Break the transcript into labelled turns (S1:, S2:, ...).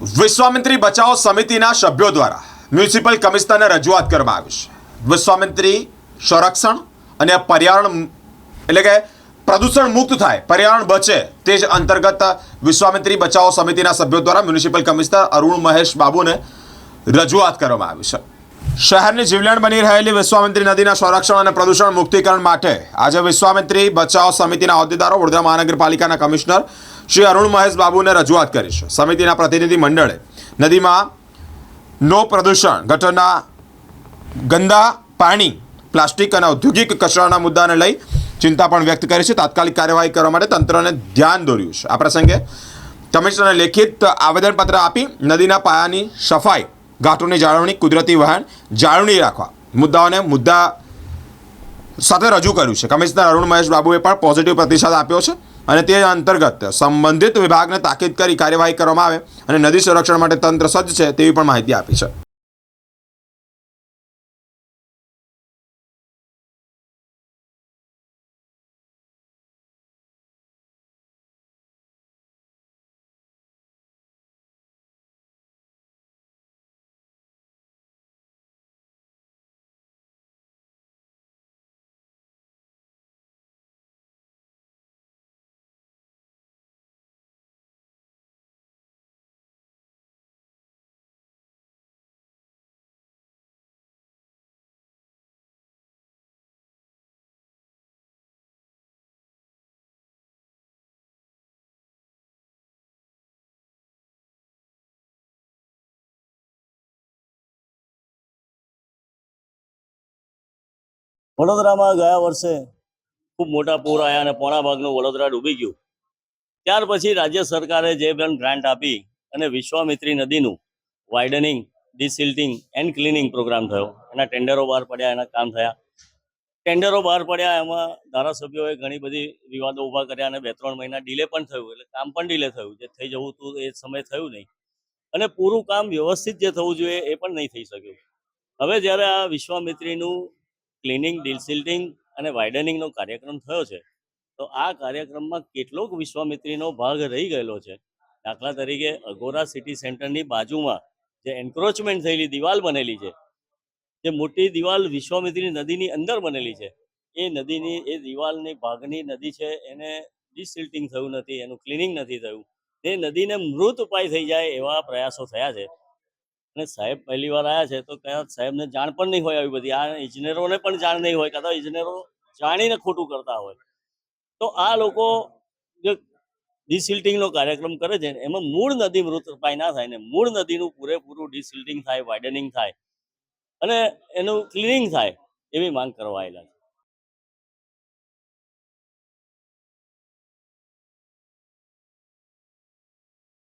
S1: વિશ્વામિત્રી બચાવ સમિતિના સભ્યો દ્વારા મ્યુનિસિપલ કમિશનરને રજૂઆત કરવામાં આવી છે. વિશ્વામિત્રી સંરક્ષણ અને પર્યાવરણ એટલે કે પ્રદૂષણ મુક્ત થાય, પર્યાવરણ બચે તે જ અંતર્ગત વિશ્વામિત્રી બચાવ સમિતિના સભ્યો દ્વારા મ્યુનિસિપલ કમિશનર અરુણ મહેશ બાબુને રજૂઆત કરવામાં આવી છે. શહેરની જીવલેણ બની રહેલી વિશ્વામિત્રી નદીના સંરક્ષણ અને પ્રદૂષણ મુક્તિકરણ માટે આજે વિશ્વામિત્રી બચાવ સમિતિના હોદ્દેદારો વડોદરા મહાનગરપાલિકાના કમિશનર શ્રી અરુણ મહેશ બાબુને રજૂઆત કરી છે સમિતિના પ્રતિનિધિ મંડળે નદીમાં નો પ્રદૂષણ, ગટરના ગંદા પાણી, પ્લાસ્ટિક અને ઔદ્યોગિક કચરાના મુદ્દાને લઈ ચિંતા પણ વ્યક્ત કરી છે. તાત્કાલિક કાર્યવાહી કરવા માટે તંત્રને ધ્યાન દોર્યું છે. આ પ્રસંગે કમિશનરને લેખિત આવેદનપત્ર આપી નદીના પાયાની સફાઈ, ઘાટોની જાળવણી, કુદરતી વહાણ જાળવણી રાખવા મુદ્દાઓને મુદ્દા સાથે રજૂ કર્યું છે. કમિશનર અરુણ મહેશ બાબુએ પણ પોઝિટિવ પ્રતિસાદ આપ્યો છે. અને તે અંતર્ગત સંબંધિત વિભાગને તાકીદ કરી કાર્યવાહી કરવામાં આવે અને નદી સંરક્ષણ માટે તંત્ર સજ્જ છે તેવી પણ માહિતી આપી છે.
S2: વડોદરામાં ગયા વર્ષે ખૂબ મોટા પૂર આવ્યા અને પોણા ભાગનું વડોદરા ડૂબી ગયું. ત્યાર પછી રાજ્ય સરકારે જે પણ ગ્રાન્ટ આપી અને વિશ્વામિત્રી નદીનું widening desilting and cleaning programme થયો. એના ટેન્ડરો બહાર પડ્યા, એના કામ થયા. ટેન્ડરો બહાર પડ્યા, એમાં ધારાસભ્યોએ ઘણી બધી વિવાદો ઊભા કર્યા અને બે ત્રણ મહિના ડિલે પણ થયું, એટલે કામ પણ ડિલે થયું. જે થઈ જવું હતું એ સમય થયું નહીં. અને પૂરું કામ વ્યવસ્થિત જે થવું જોઈએ એ પણ નહીં થઈ શક્યું. હવે જ્યારે આ વિશ્વામિત્રીનું ક્લિનિંગ ડિસિલ્ટિંગ અને વાઇડનિંગનો કાર્યક્રમ થયો છે. તો આ કાર્યક્રમમાં કેટલોક વિશ્વામિત્રીનો ભાગ રહી ગયેલો છે. દાખલા તરીકે અગોરા સિટી સેન્ટરની બાજુમાં જે એન્ક્રોચમેન્ટ થયેલી દિવાલ બનેલી છે, જે મોટી દિવાલ વિશ્વામિત્રી નદીની અંદર બનેલી છે. એ નદીની, એ દિવાલની ભાગની નદી છે, એને ડિસિલ્ટિંગ થયું નથી, એનું ક્લિનિંગ નથી થયું. તે નદીને મૃત ઉપાય થઈ જાય એવા પ્રયાસો થયા છે. અને સાહેબ પહેલી વાર આવ્યા છે તો કદાચ સાહેબને જાણ પણ નહીં હોય આવી બધી. આ ઇજનેરોને પણ જાણ નહીં હોય કદાચ ઇજનેરો જાણીને ખોટું કરતા હોય. તો આ લોકો જે ડિસિલ્ટિંગનો કાર્યક્રમ કરે છે એમાં મૂળ નદી મૃતપાય ના થાય ને, મૂળ નદીનું પૂરેપૂરું ડિસિલ્ટિંગ થાય વાઇડનિંગ થાય અને એનું ક્લિનિંગ થાય એવી માંગ કરવા આવેલા છે.